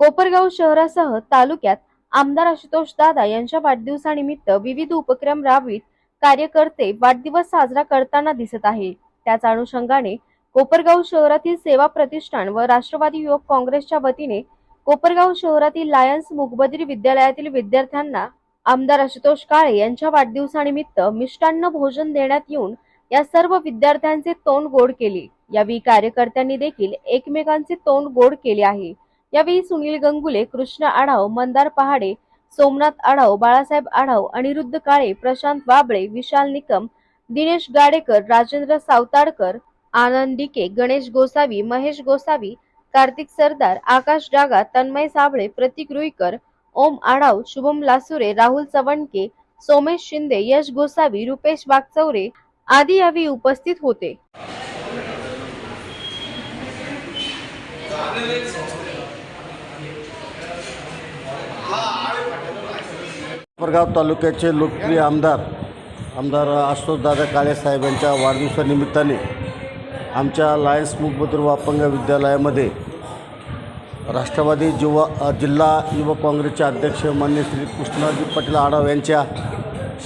कोपरगाव शहरासह तालुक्यात आमदार आशुतोष दादा यांच्या वाढदिवसानिमित्त विविध उपक्रम राबवित कार्यकर्ते वाढदिवस साजरा करताना दिसत आहे त्याच अनुषंगाने कोपरगाव शहरातील सेवा प्रतिष्ठान व राष्ट्रवादी युवक काँग्रेसच्या वतीने कोपरगाव शहरातील लायन्स मुकबधीर विद्यालयातील विद्यार्थ्यांना आमदार आशुतोष काळे यांच्या वाढदिवसानिमित्त मिष्टान्न भोजन देण्यात येऊन या सर्व विद्यार्थ्यांचे तोंड गोड केले. यावेळी कार्यकर्त्यांनी देखील एकमेकांचे तोंड गोड केले आहे. यावेळी सुनील गंगुले कृष्ण आढाव मंदार पहाडे सोमनाथ आढाव बाळासाहेब आढाव अनिरुद्ध काळे प्रशांत बाबळे विशाल निकम दिनेश गाडेकर राजेंद्र सावताडकर आनंद डिके गणेश गोसावी महेश गोसावी कार्तिक सरदार आकाश डागा तन्मय साबळे प्रतीक रुईकर ओम आढाव शुभम लासुरे राहुल चवणके सोमेश शिंदे यश गोसावी रुपेश वागचौरे आदी यावेळी उपस्थित होते. कोपरगाव तालुक्याचे लोकप्रिय आमदार आमदार आशुतोष दादा काळे साहेबांच्या वाढदिवसानिमित्ताने आमच्या लायन्स मुखबद्र व अपंग विद्यालयामध्ये राष्ट्रवादी युवा जिल्हा युवक काँग्रेसचे अध्यक्ष मान्य श्री कृष्णाजी पाटील आढाव यांच्या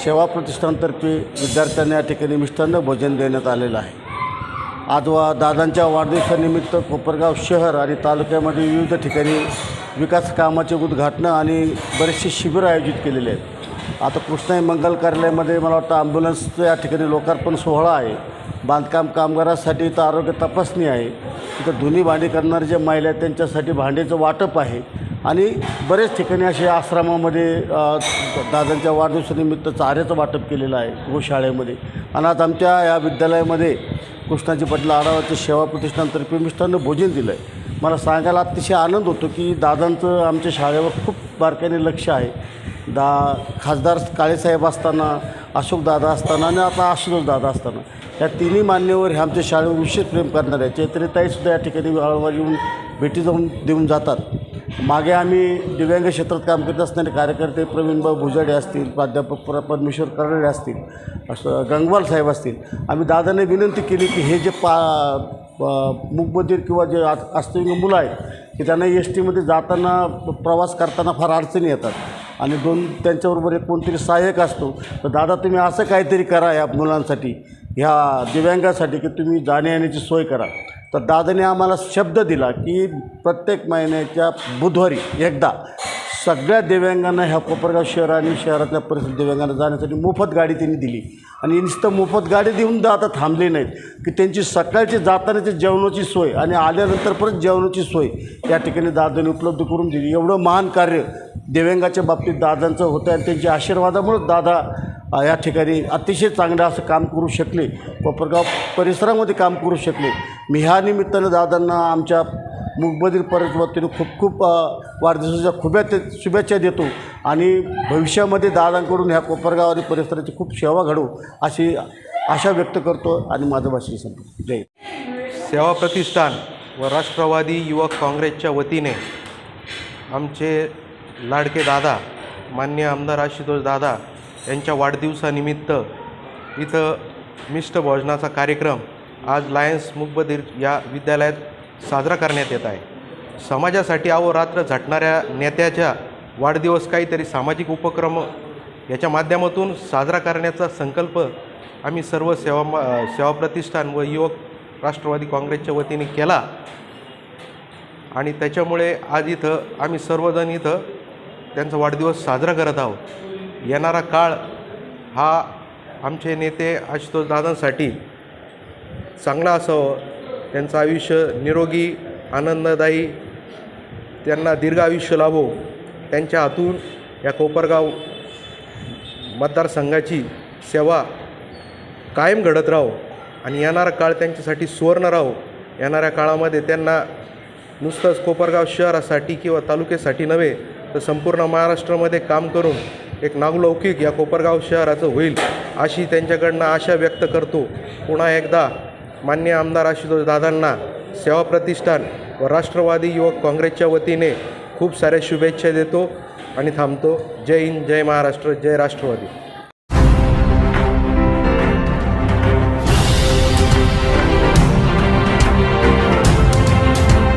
सेवा प्रतिष्ठानतर्फे विद्यार्थ्यांना या ठिकाणी मिष्टान्न भोजन देण्यात आलेलं आहे. आज वा दादांच्या वाढदिवसानिमित्त कोपरगाव शहर आणि तालुक्यामध्ये विविध ठिकाणी विकास कामाचे उद्घाटनं आणि बरेचसे शिबिरं आयोजित केलेले आहेत. आता कृष्णाई मंगल कार्यालयामध्ये मला वाटतं ॲम्ब्युलन्सचं या ठिकाणी लोकार्पण सोहळा आहे. बांधकाम कामगारासाठी तर आरोग्य तपासणी आहे. तिथं धुनी भांडी करणारे जे महिला आहेत त्यांच्यासाठी भांडीचं वाटप आहे. आणि बरेच ठिकाणी असे आश्रमामध्ये दादांच्या वाढदिवसानिमित्त चाऱ्याचं वाटप केलेलं आहे गोशाळेमध्ये. आणि आज आमच्या या विद्यालयामध्ये कृष्णाजी पाटील आढावाच्या सेवा प्रतिष्ठानतर्फे मिष्टान्न भोजन दिलं आहे मला सांगायला अतिशय आनंद होतो की दादांचं आमच्या शाळेवर खूप बारकाईने लक्ष आहे. दा खासदार काळेसाहेब असताना अशोक दादा असताना आणि आता आशुतोष दादा असताना. या तिन्ही मान्यवर हे आमच्या शाळेवर विशेष प्रेम करणारे आहे चैत्रीताईसुद्धा या ठिकाणी वाळवा येऊन भेटी जाऊन देऊन जातात. मागे आम्ही दिव्यांग क्षेत्रात काम करत असणारे कार्यकर्ते प्रवीणभाऊ भुजाडे असतील प्राध्यापक प्र परमेश्वर करडे असतील असं गंगवाल साहेब असतील आम्ही दादाने विनंती केली की हे जे पा प- मूकबधीर किंवा जे अस्तिंग मुलं आहेत की त्यांना एस टीमध्ये जाताना प्रवास करताना फार अडचणी येतात. आणि दोन त्यांच्याबरोबर एक कोणतरी सहाय्यक असतो तर दादा तुम्ही असं काहीतरी करा या मुलांसाठी ह्या दिव्यांगासाठी की तुम्ही जाण्या येण्याची सोय करा. तर दादाने आम्हाला शब्द दिला की प्रत्येक महिन्याच्या बुधवारी एकदा सगळ्या दिव्यांगांना ह्या कोपरगाव शहर आणि शहरातल्या परिसर दिव्यांगांना जाण्यासाठी मोफत गाडी त्यांनी दिली. आणि नुसतं मोफत गाडी देऊन दादा थांबले नाहीत की त्यांची सकाळची जातानाची जेवणाची सोय आणि आल्यानंतर परत जेवणाची सोय या ठिकाणी दादाने उपलब्ध करून दिली. एवढं महान कार्य दिव्यांगाच्या बाबतीत दादांचं होतं आणि त्यांच्या आशीर्वादामुळं दादा या ठिकाणी अतिशय चांगलं असं काम करू शकले. कोपरगाव परिसरामध्ये काम करू शकले. मी ह्या निमित्तानं दादांना आमच्या मुखबधीर वतीने खूप खूप वाढदिवसाच्या खुब्या ते शुभेच्छा देतो आणि भविष्यामध्ये दादांकडून ह्या कोपरगाव आणि परिसराची खूप सेवा घडू अशी आशा व्यक्त करतो आणि माझं भाषण संपतो जय सेवा प्रतिष्ठान व राष्ट्रवादी युवक काँग्रेसच्या वतीने आमचे लाडके दादा मान्य आमदार आशुतोष दादा यांच्या वाढदिवसानिमित्त इथं मिष्ट भोजनाचा कार्यक्रम आज लायन्स मुकबधीर या विद्यालयात साजरा करण्यात येत आहे. समाजासाठी अहोरात्र झटणाऱ्या नेत्याच्या वाढदिवस काहीतरी सामाजिक उपक्रम याच्या माध्यमातून साजरा करण्याचा संकल्प आम्ही सर्व सेवा सेवा प्रतिष्ठान व युवक राष्ट्रवादी काँग्रेसच्या वतीने केला. आणि त्याच्यामुळे आज इथं आम्ही सर्वजण इथं त्यांचा वाढदिवस साजरा करत आहोत. येणारा काळ हा आमचे नेते आशुतोष दादांसाठी चांगला असावं. त्यांचं आयुष्य निरोगी आनंददायी त्यांना दीर्घ आयुष्य लाभो. त्यांच्या हातून या कोपरगाव मतदारसंघाची सेवा कायम घडत राहो आणि येणारा काळ त्यांच्यासाठी सुवर्ण राहो. येणाऱ्या काळामध्ये त्यांना नुसतंच कोपरगाव शहरासाठी किंवा तालुक्यासाठी नव्हे तर संपूर्ण महाराष्ट्रामध्ये काम करून एक नावलौकिक या कोपरगाव शहराचं होईल अशी त्यांच्याकडनं आशा व्यक्त करतो. पुन्हा एकदा मान्य आमदार आशुतोष दादांना सेवा प्रतिष्ठान व राष्ट्रवादी युवक काँग्रेसच्या वतीने खूप साऱ्या शुभेच्छा देतो आणि थांबतो. जय हिंद जय महाराष्ट्र जय राष्ट्रवादी.